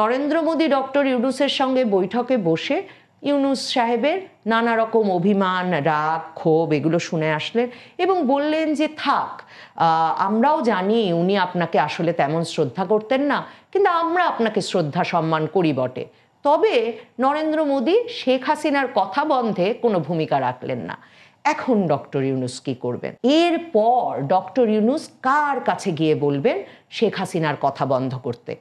Narendra Modi doctor ইউনুসের সঙ্গে বৈঠকে বসে ইউনুস সাহেবের নানা রকম অভিমান, রাগ, ক্ষোভ এগুলো শুনে আসলেন এবং বললেন যে, থাক আমরাও জানি উনি আপনাকে আসলে তেমন শ্রদ্ধা করতেন না, কিন্তু আমরা আপনাকে শ্রদ্ধা সম্মান করি বটে। তবে নরেন্দ্র মোদী শেখ হাসিনার কথা বন্ধে কোনো ভূমিকা রাখলেন না। এখন ডক্টর ইউনুস কি করবেন? এরপর ডক্টর ইউনুস কার কাছে গিয়ে বলবেন শেখ হাসিনার কথা বন্ধ করতে?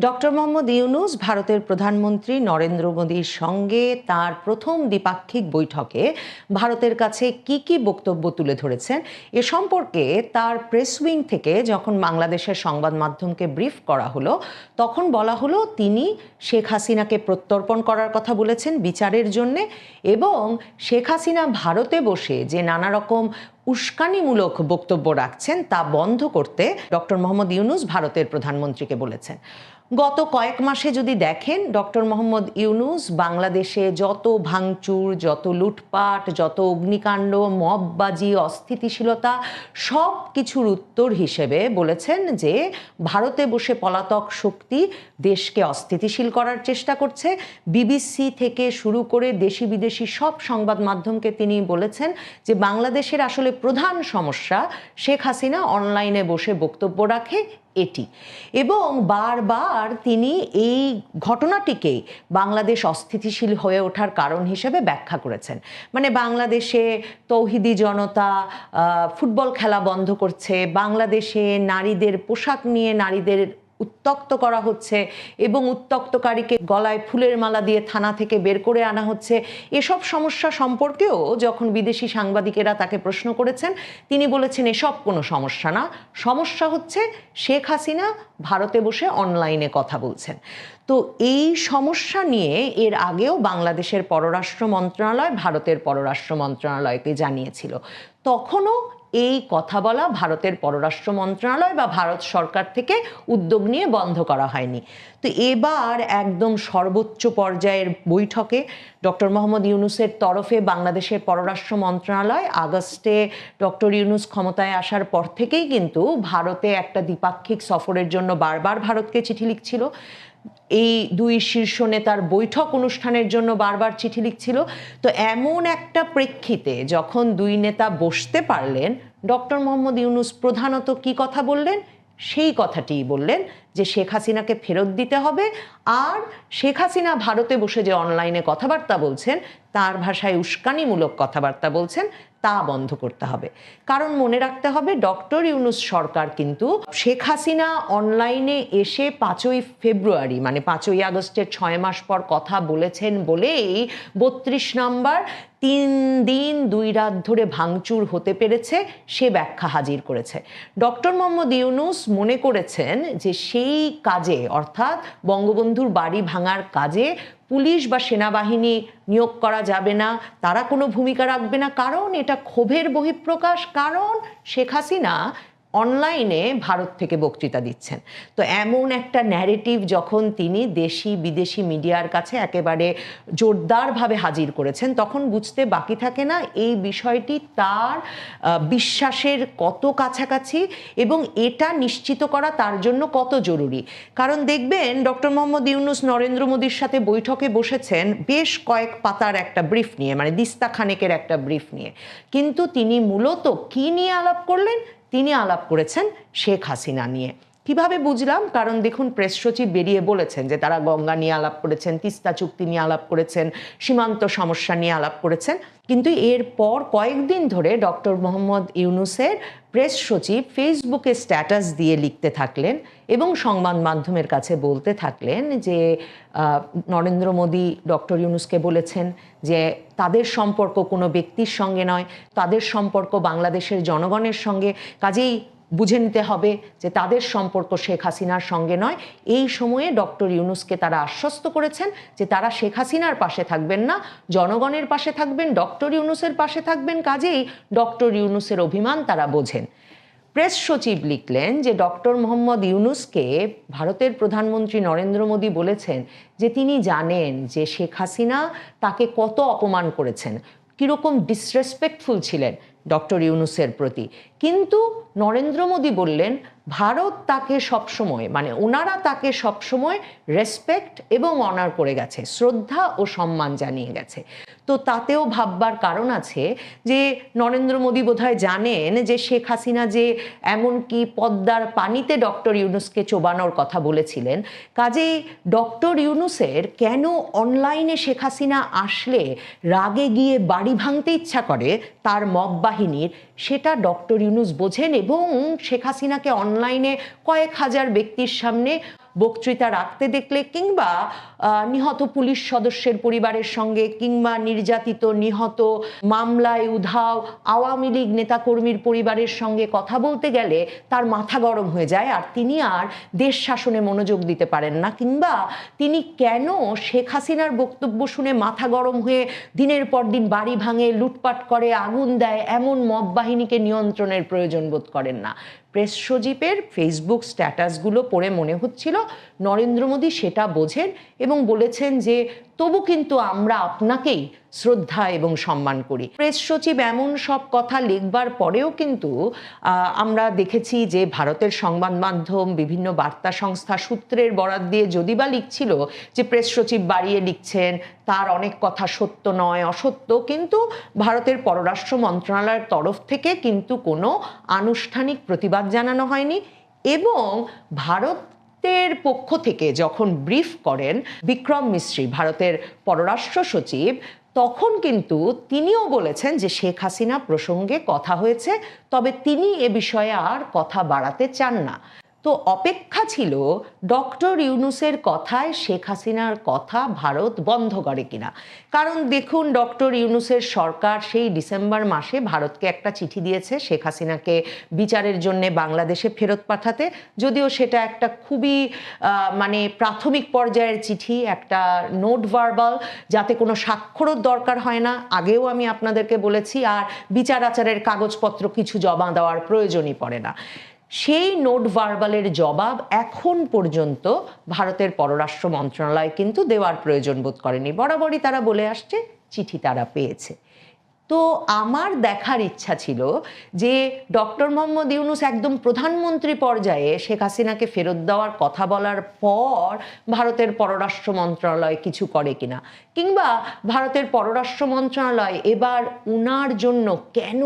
ডক্টর মোহাম্মদ ইউনুস ভারতের প্রধানমন্ত্রী নরেন্দ্র মোদীর সঙ্গে তার প্রথম দ্বিপাক্ষিক বৈঠকে ভারতের কাছে কি কি বক্তব্য তুলে ধরেছেন এ সম্পর্কে তার প্রেস উইং থেকে যখন বাংলাদেশের সংবাদ মাধ্যমকে ব্রিফ করা হলো, তখন বলা হলো তিনি শেখ হাসিনাকে প্রত্যর্পণ করার কথা বলেছেন বিচারের জন্যে এবং শেখ হাসিনা ভারতে বসে যে নানা রকম উস্কানিমূলক বক্তব্য রাখছেন তা বন্ধ করতে ডক্টর মোহাম্মদ ইউনুস ভারতের প্রধানমন্ত্রীকে বলেছেন। গত কয়েক মাসে যদি দেখেন, ডক্টর মোহাম্মদ ইউনুস বাংলাদেশে যত ভাঙচুর, যত লুটপাট, যত অগ্নিকাণ্ড মববাজি অস্থিতিশীলতা, সব কিছুর উত্তর হিসেবে বলেছেন যে ভারতে বসে পলাতক শক্তি দেশকে অস্থিতিশীল করার চেষ্টা করছে। বিবিসি থেকে শুরু করে দেশি বিদেশি সব সংবাদ মাধ্যমকে তিনি বলেছেন যে বাংলাদেশের আসলে প্রধান সমস্যা শেখ হাসিনা অনলাইনে বসে বক্তব্য রাখে এটি। এবং বারবার তিনি এই ঘটনাটিকে বাংলাদেশ অস্থিতিশীল হয়ে ওঠার কারণ হিসেবে ব্যাখ্যা করেছেন। মানে বাংলাদেশে তৌহিদি জনতা ফুটবল খেলা বন্ধ করছে, বাংলাদেশে নারীদের পোশাক নিয়ে নারীদের উত্তক্ত করা হচ্ছে এবং উত্তক্তকারীকে গলায় ফুলের মালা দিয়ে থানা থেকে বের করে আনা হচ্ছে। এসব সমস্যা সম্পর্কেও যখন বিদেশি সাংবাদিকেরা তাকে প্রশ্ন করেছেন, তিনি বলেছেন, এসব কোনো সমস্যা না। সমস্যা হচ্ছে শেখ হাসিনা ভারতে বসে অনলাইনে কথা বলছেন। তো এই সমস্যা নিয়ে এর আগেও বাংলাদেশের পররাষ্ট্র মন্ত্রণালয় ভারতের পররাষ্ট্র মন্ত্রণালয়কে জানিয়েছিল। তখনও এই কথা বলা ভারতের পররাষ্ট্র মন্ত্রণালয় বা ভারত সরকার থেকে উদ্যোগ নিয়ে বন্ধ করা হয়নি। তো এবার একদম সর্বোচ্চ পর্যায়ের বৈঠকে ডক্টর মোহাম্মদ ইউনুসের তরফে বাংলাদেশের পররাষ্ট্র মন্ত্রণালয় আগস্টে ডক্টর ইউনুস ক্ষমতায় আসার পর থেকেই কিন্তু ভারতে একটা দ্বিপাক্ষিক সফরের জন্য বারবার ভারতকে চিঠি লিখছিল। এই দুই শীর্ষ নেতার বৈঠক অনুষ্ঠানের জন্য বারবার চিঠি লিখছিল। তো এমন একটা প্রেক্ষিতে যখন দুই নেতা বসতে পারলেন, ডক্টর মোহাম্মদ ইউনুস প্রধানত কি কথা বললেন? সেই কথাটিই বললেন যে শেখ হাসিনাকে ফেরত দিতে হবে আর শেখ হাসিনা ভারতে বসে যে অনলাইনে কথাবার্তা বলছেন, তার ভাষায় উস্কানিমূলক কথাবার্তা বলছেন তা বন্ধ করতে হবে। কারণ মনে রাখতে হবে, ডক্টর ইউনুস সরকার কিন্তু শেখ হাসিনা অনলাইনে এসে পাঁচই ফেব্রুয়ারি মানে পাঁচই আগস্টের ছয় মাস পর কথা বলেছেন বলেই বত্রিশ নম্বর তিন দিন দুই রাত ধরে ভাঙচুর হতে পেরেছে, সে ব্যাখ্যা হাজির করেছে। ডক্টর মোহাম্মদ ইউনুস মনে করেছেন যে সেই কাজে, অর্থাৎ বঙ্গবন্ধুর বাড়ি ভাঙার কাজে পুলিশ বা সেনাবাহিনী নিয়োগ করা যাবে না, তারা কোনো ভূমিকা রাখবে না। কারণ এটা ক্ষোভের বহিঃপ্রকাশ। কারণ শেখ হাসিনা অনলাইনে ভারত থেকে বক্তৃতা দিচ্ছেন। তো এমন একটা ন্যারেটিভ যখন তিনি দেশি, বিদেশি মিডিয়ার কাছে একেবারে জোরদারভাবে হাজির করেছেন, তখন বুঝতে বাকি থাকে না এই বিষয়টি তার বিশ্বাসের কত কাছাকাছি এবং এটা নিশ্চিত করা তার জন্য কত জরুরি। কারণ দেখবেন ডক্টর মোহাম্মদ ইউনুস নরেন্দ্র মোদীর সাথে বৈঠকে বসেছেন বেশ কয়েক পাতার একটা ব্রিফ নিয়ে মানে দিস্তা খানেকের একটা ব্রিফ নিয়ে। কিন্তু তিনি মূলত কি নিয়ে আলাপ করলেন? তিনি আলাপ করেছেন শেখ হাসিনা নিয়ে। কীভাবে বুঝলাম? কারণ দেখুন, প্রেস সচিব বেরিয়ে বলেছেন যে তারা গঙ্গা নিয়ে আলাপ করেছেন, তিস্তা চুক্তি নিয়ে আলাপ করেছেন, সীমান্ত সমস্যা নিয়ে আলাপ করেছেন। কিন্তু এরপর কয়েকদিন ধরে ডক্টর মোহাম্মদ ইউনুসের প্রেস সচিব ফেসবুকে স্ট্যাটাস দিয়ে লিখতে থাকলেন এবং সংবাদ মাধ্যমের কাছে বলতে থাকলেন যে নরেন্দ্র মোদী ডক্টর ইউনুসকে বলেছেন যে, তাদের সম্পর্ক কোনো ব্যক্তির সঙ্গে নয়, তাদের সম্পর্ক বাংলাদেশের জনগণের সঙ্গে। কাজেই বুঝে নিতে হবে যে তাদের সম্পর্ক শেখ হাসিনার সঙ্গে নয়। এই সময়ে ডক্টর ইউনুসকে তারা আশ্বস্ত করেছেন যে তারা শেখ হাসিনার পাশে থাকবেন না, জনগণের পাশে থাকবেন, ডক্টর ইউনুসের পাশে থাকবেন, কাজেই ডক্টর ইউনুসের অভিমান তারা বোঝেন। প্রেস সচিব লিখলেন যে ডক্টর মোহাম্মদ ইউনুসকে ভারতের প্রধানমন্ত্রী নরেন্দ্র মোদী বলেছেন যে তিনি জানেন যে শেখ হাসিনা তাকে কত অপমান করেছেন, কীরকম ডিসরেসপেক্টফুল ছিলেন ডক্টর ইউনুসের প্রতি। কিন্তু নরেন্দ্র মোদী বললেন, ভারত তাকে সবসময় মানে ওনারা তাকে সবসময় রেসপেক্ট এবং অনার করে গেছে, শ্রদ্ধা ও সম্মান জানিয়ে গেছে। তো তাতেও ভাববার কারণ আছে যে, নরেন্দ্র মোদী বোধহয় জানেন যে, শেখ হাসিনা যে এমনকি পদ্মার পানিতে ডক্টর ইউনুসকে চোবানোর কথা বলেছিলেন, কাজেই ডক্টর ইউনুসের কেন অনলাইনে শেখ হাসিনা আসলে রাগে গিয়ে বাড়ি ভাঙতে ইচ্ছা করে, তার মব বাহিনীর, সেটা ডক্টর ইউনুস বোঝেন এবং শেখ হাসিনাকে অনলাইনে কয়েক হাজার ব্যক্তির সামনে বক্তৃতা রাখতে দেখলে কিংবা নিহত পুলিশ সদস্যের পরিবারের সঙ্গে কিংবা নির্যাতিত, নিহত, মামলায় উধাও আওয়ামী লীগ নেতাকর্মীর পরিবারের সঙ্গে কথা বলতে গেলে তার মাথা গরম হয়ে যায় আর তিনি আর দেশ শাসনে মনোযোগ দিতে পারেন না। কিংবা তিনি কেন শেখ হাসিনার বক্তব্য শুনে মাথা গরম হয়ে দিনের পর দিন বাড়ি ভাঙে, লুটপাট করে, আগুন দেয়, এমন মব বাহিনীকে নিয়ন্ত্রণের প্রয়োজন বোধ করেন না? প্রেস সজীবের ফেসবুক স্ট্যাটাসগুলো পড়ে মনে হচ্ছিল। নরেন্দ্র মোদী সেটা বোঝেন এবং বলেছেন যে তবু কিন্তু আমরা আপনাকেই শ্রদ্ধা এবং সম্মান করি। প্রেস সচিব এমন সব কথা লিখবার পরেও কিন্তু আমরা দেখেছি যে ভারতের সংবাদ মাধ্যম, বিভিন্ন বার্তা সংস্থা সূত্রের বরাত দিয়ে যদি বা লিখছিল যে প্রেস সচিব বাড়িয়ে লিখছেন, তার অনেক কথা সত্য নয়, অসত্য, কিন্তু ভারতের পররাষ্ট্র মন্ত্রণালয়ের তরফ থেকে কিন্তু কোনো আনুষ্ঠানিক প্রতিবাদ জানানো হয়নি এবং ভারত ভারতের পক্ষ থেকে যখন ব্রিফ করেন বিক্রম মিশ্রি ভারতের পররাষ্ট্র সচিব, তখন কিন্তু তিনিও বলেছেন যে শেখ হাসিনা প্রসঙ্গে কথা হয়েছে, তবে তিনি এ বিষয়ে আর কথা বাড়াতে চান না। তো অপেক্ষা ছিল ডক্টর ইউনুসের কথায় শেখ হাসিনার কথা ভারত বন্ধ করে কিনা। কারণ দেখুন, ডক্টর ইউনুসের সরকার সেই ডিসেম্বর মাসে ভারতকে একটা চিঠি দিয়েছে শেখ হাসিনাকে বিচারের জন্য বাংলাদেশে ফেরত পাঠাতে। যদিও সেটা একটা খুবই মানে প্রাথমিক পর্যায়ের চিঠি, একটা নোট ভার্বাল, যাতে কোনো স্বাক্ষরও দরকার হয় না। আগেও আমি আপনাদেরকে বলেছি, আর বিচার আচারের কাগজপত্র কিছু জমা দেওয়ার প্রয়োজনই পড়ে না। সেই নোট ভার্বালের জবাব এখন পর্যন্ত ভারতের পররাষ্ট্র মন্ত্রণালয় কিন্তু দেওয়ার প্রয়োজন বোধ করেনি। বরাবরই তারা বলে আসছে, চিঠি তারা পেয়েছে। তো আমার দেখার ইচ্ছা ছিল যে ডক্টর মোহাম্মদ ইউনুস একদম প্রধানমন্ত্রী পর্যায়ে শেখ হাসিনাকে ফেরত দেওয়ার কথা বলার পর ভারতের পররাষ্ট্র মন্ত্রণালয় কিছু করে কিনা, কিংবা ভারতের পররাষ্ট্র মন্ত্রণালয় এবার উনার জন্য কেন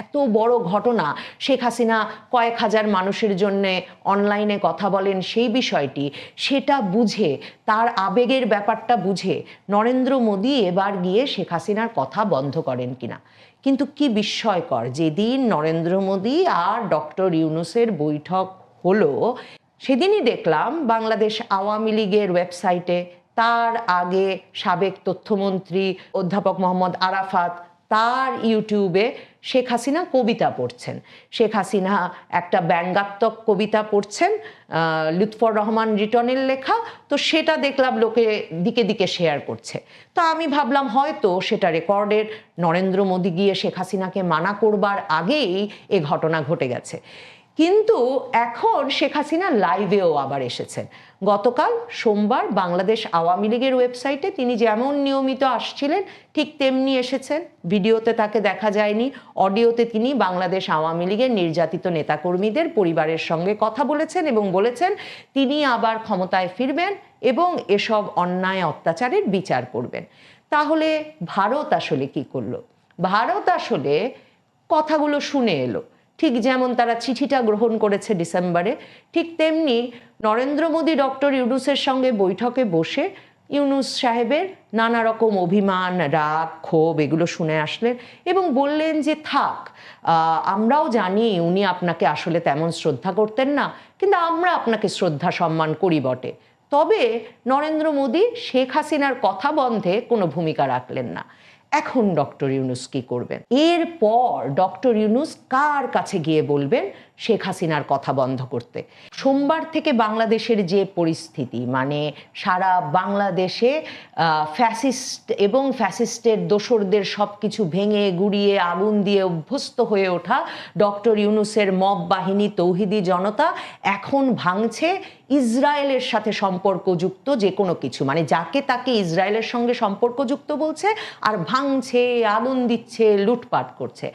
এত বড় ঘটনা শেখ হাসিনা কয়েক হাজার মানুষের জন্য অনলাইনে কথা বলেন সেই বিষয়টি, সেটা বুঝে, তার আবেগের ব্যাপারটা বুঝে নরেন্দ্র মোদী এবার গিয়ে শেখ হাসিনার কথা বন্ধ করেন কিনা। কিন্তু কি বিস্ময়কর, যেদিন নরেন্দ্র মোদী আর ডক্টর ইউনুসের বৈঠক হলো, সেদিনই দেখলাম বাংলাদেশ আওয়ামী লীগের ওয়েবসাইটে তার আগে সাবেক তথ্যমন্ত্রী অধ্যাপক মোহাম্মদ আরাফাত তার ইউটিউবে শেখ হাসিনা কবিতা পড়ছেন। শেখ হাসিনা একটা ব্যঙ্গাত্মক কবিতা পড়ছেন লুৎফর রহমান রিটনের লেখা। তো সেটা দেখলাম লোকে দিকে দিকে শেয়ার করছে। তো আমি ভাবলাম হয়তো সেটা রেকর্ডের নরেন্দ্র মোদী গিয়ে শেখ হাসিনাকে মানা করবার আগেই এ ঘটনা ঘটে গেছে। কিন্তু এখন শেখ হাসিনা লাইভেও আবার এসেছেন। গতকাল সোমবার বাংলাদেশ আওয়ামী লীগের ওয়েবসাইটে তিনি যেমন নিয়মিত আসছিলেন, ঠিক তেমনি এসেছেন। ভিডিওতে তাকে দেখা যায়নি, অডিওতে তিনি বাংলাদেশ আওয়ামী লীগের নির্যাতিত নেতাকর্মীদের পরিবারের সঙ্গে কথা বলেছেন এবং বলেছেন, তিনি আবার ক্ষমতায় ফিরবেন এবং এসব অন্যায় অত্যাচারের বিচার করবেন। তাহলে ভারত আসলে কি করল? ভারত আসলে কথাগুলো শুনে এলো। ঠিক যেমন তারা চিঠিটা গ্রহণ করেছে ডিসেম্বরে, ঠিক তেমনি নরেন্দ্র মোদী ডক্টর ইউনুসের সঙ্গে বৈঠকে বসে ইউনুস সাহেবের নানা রকম অভিমান, রাগ, ক্ষোভ এগুলো শুনে আসলেন এবং বললেন যে, থাক আমরাও জানি উনি আপনাকে আসলে তেমন শ্রদ্ধা করতেন না, কিন্তু আমরা আপনাকে শ্রদ্ধা সম্মান করি বটে। তবে নরেন্দ্র মোদী শেখ হাসিনার কথা বন্ধে কোনো ভূমিকা রাখলেন না। এখন ডক্টর ইউনুস কি করবেন? এরপর ডক্টর ইউনুস কার কাছে গিয়ে বলবেন শেখ হাসিনার কথা বন্ধ করতে। সোমবার থেকে বাংলাদেশের যে পরিস্থিতি মানে সারা বাংলাদেশে ফ্যাসিস্ট এবং ফ্যাসিস্টের দোসরদের সব কিছু ভেঙে গুড়িয়ে আগুন দিয়ে অভ্যস্ত হয়ে ওঠা ডক্টর ইউনুসের মব বাহিনী, তৌহিদি জনতা এখন ভাঙছে ইসরায়েলের সাথে সম্পর্কযুক্ত যে কোনো কিছু। মানে যাকে তাকে ইসরায়েলের সঙ্গে সম্পর্কযুক্ত বলছে আর ভাঙছে, আগুন দিচ্ছে, লুটপাট করছে।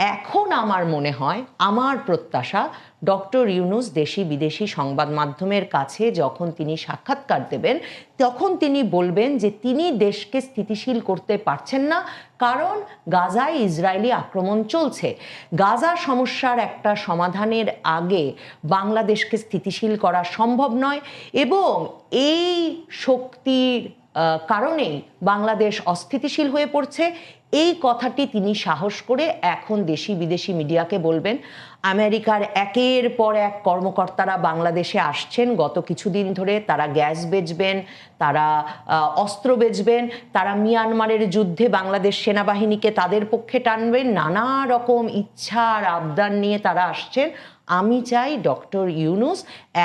এখন আমার মনে হয়, আমার প্রত্যাশা, ডক্টর ইউনুস দেশি বিদেশি সংবাদ মাধ্যমের কাছে যখন তিনি সাক্ষাৎকার দেবেন, তখন তিনি বলবেন যে তিনি দেশকে স্থিতিশীল করতে পারছেন না, কারণ গাজায় ইসরায়েলি আক্রমণ চলছে। গাজা সমস্যার একটা সমাধানের আগে বাংলাদেশকে স্থিতিশীল করা সম্ভব নয় এবং এই শক্তির কারণেই বাংলাদেশ অস্থিতিশীল হয়ে পড়ছে। এই কথাটি তিনি সাহস করে এখন দেশি বিদেশি মিডিয়াকে বলবেন। আমেরিকার একের পর এক কর্মকর্তারা বাংলাদেশে আসছেন। গত কিছুদিন ধরে তারা গ্যাস বেচবেন, তারা অস্ত্র বেচবেন, তারা মিয়ানমারের যুদ্ধে বাংলাদেশ সেনাবাহিনীকে তাদের পক্ষে টানবেন। নানা রকম ইচ্ছা আর আবদার নিয়ে তারা আসছেন। আমি চাই ডক্টর ইউনুস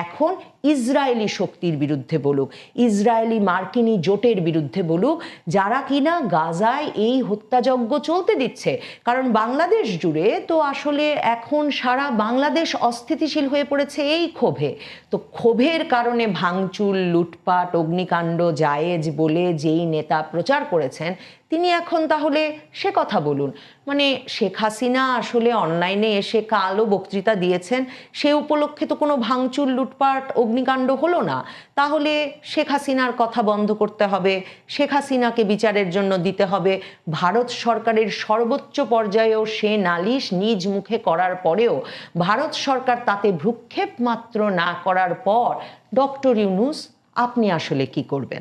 এখন ইসরায়েলি শক্তির বিরুদ্ধে বলুক, ইসরায়েলি মার্কিনী জোটের বিরুদ্ধে বলুক, যারা কিনা গাজায় এই হত্যাযজ্ঞ চলতে দিচ্ছে। কারণ বাংলাদেশ জুড়ে তো আসলে এখন সারা বাংলাদেশ অস্থিতিশীল হয়ে পড়েছে এই ক্ষোভে। তো ক্ষোভের কারণে ভাঙচুর, লুটপাট, অগ্নিকাণ্ড, জায়েজ বলে যেই নেতা প্রচার করেছেন তিনি এখন তাহলে সে কথা বলুন। মানে শেখ হাসিনা আসলে অনলাইনে এসে কালো বক্তৃতা দিয়েছেন, সে উপলক্ষে তো কোনো ভাঙচুর, লুটপাট, অগ্নিকাণ্ড হলো না। তাহলে শেখ হাসিনার কথা বন্ধ করতে হবে, শেখ হাসিনাকে বিচারের জন্য দিতে হবে। ভারত সরকারের সর্বোচ্চ পর্যায়েও সে নালিশ নিজ মুখে করার পরেও ভারত সরকার তাতে ভ্রুক্ষেপ মাত্র না করার পর, ডক্টর ইউনুস, আপনি আসলে কি করবেন?